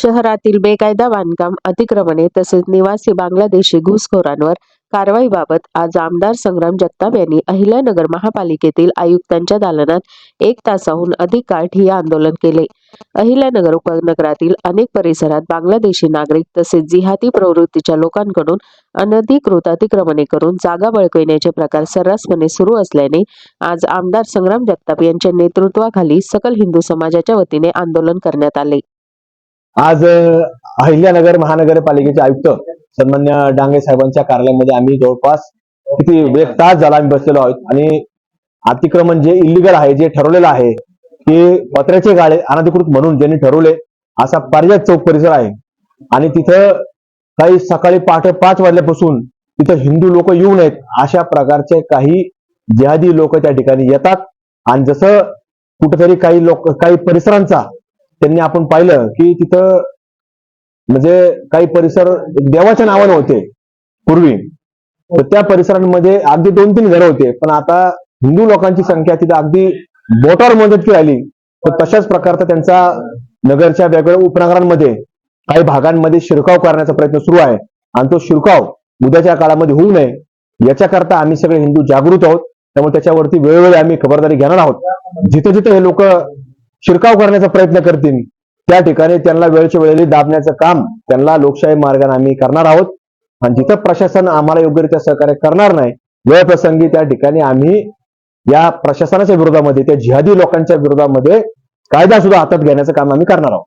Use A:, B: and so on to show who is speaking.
A: शहरातील बेकायदा बांधकाम अतिक्रमणे तसेच निवासी बांगलादेशी घुसखोरांवर कारवाईबाबत आज आमदार संग्राम जगताप यांनी अहिल्यानगर महापालिकेतील आयुक्तांच्या दालनात एक तासाहून अधिक काळ ठिय्या आंदोलन केले. अहिल्यानगर उपनगरातील अनेक परिसरात बांगलादेशी नागरिक तसेच जिहाती प्रवृत्तीच्या लोकांकडून अनधिकृत अतिक्रमणे करून जागा बळकविण्याचे प्रकार सर्रासपणे सुरू असल्याने आज आमदार संग्राम जगताप यांच्या नेतृत्वाखाली सकल हिंदू समाजाच्या वतीने आंदोलन करण्यात आले.
B: आज अहिल्यानगर महानगरपालिकेचे आयुक्त सन्मान्य डांगे साहेबांच्या कार्यालयामध्ये आम्ही जवळपास किती एक तास झाला आम्ही बसलेलो आहोत. आणि अतिक्रमण जे इलिगल आहे जे ठरवलेलं आहे ते पत्र्याचे गाळे अनधिकृत म्हणून ज्यांनी ठरवले असा पारिजात चौक परिसर आहे. आणि तिथं काही सकाळी पहाटे पाच वाजल्यापासून तिथं हिंदू लोक येऊ नयेत अशा प्रकारचे काही जिहादी लोक त्या ठिकाणी येतात. आणि जसं कुठेतरी काही लोक काही परिसरांचा त्यांनी आपण पाहिलं की तिथं म्हणजे काही परिसर देवाच्या नावानं होते पूर्वी. तर त्या परिसरांमध्ये अगदी दोन तीन घरं होते. पण आता हिंदू लोकांची संख्या तिथं अगदी बोटावर मदत आली. तर तशाच प्रकारचा त्यांचा नगरच्या वेगवेगळ्या उपनगरांमध्ये काही भागांमध्ये शिरकाव करण्याचा प्रयत्न सुरू आहे. आणि तो शिरकाव उद्याच्या काळामध्ये होऊ नये याच्याकरता आम्ही सगळे हिंदू जागृत आहोत. त्यामुळे त्याच्यावरती वेळोवेळी आम्ही खबरदारी घेणार आहोत. जिथे जिथे हे लोक शिरकाव करण्याचा प्रयत्न करतील त्या ठिकाणी त्यांना वेळच्या वेळेला दाबण्याचं काम त्यांना लोकशाही मार्गाने आम्ही करणार आहोत. आणि जिथं प्रशासन आम्हाला योग्यरित्या सहकार्य करणार नाही वेळप्रसंगी त्या ठिकाणी आम्ही या प्रशासनाच्या विरोधामध्ये त्या जिहादी लोकांच्या विरोधामध्ये कायदा सुद्धा हातात घेण्याचं काम आम्ही करणार आहोत.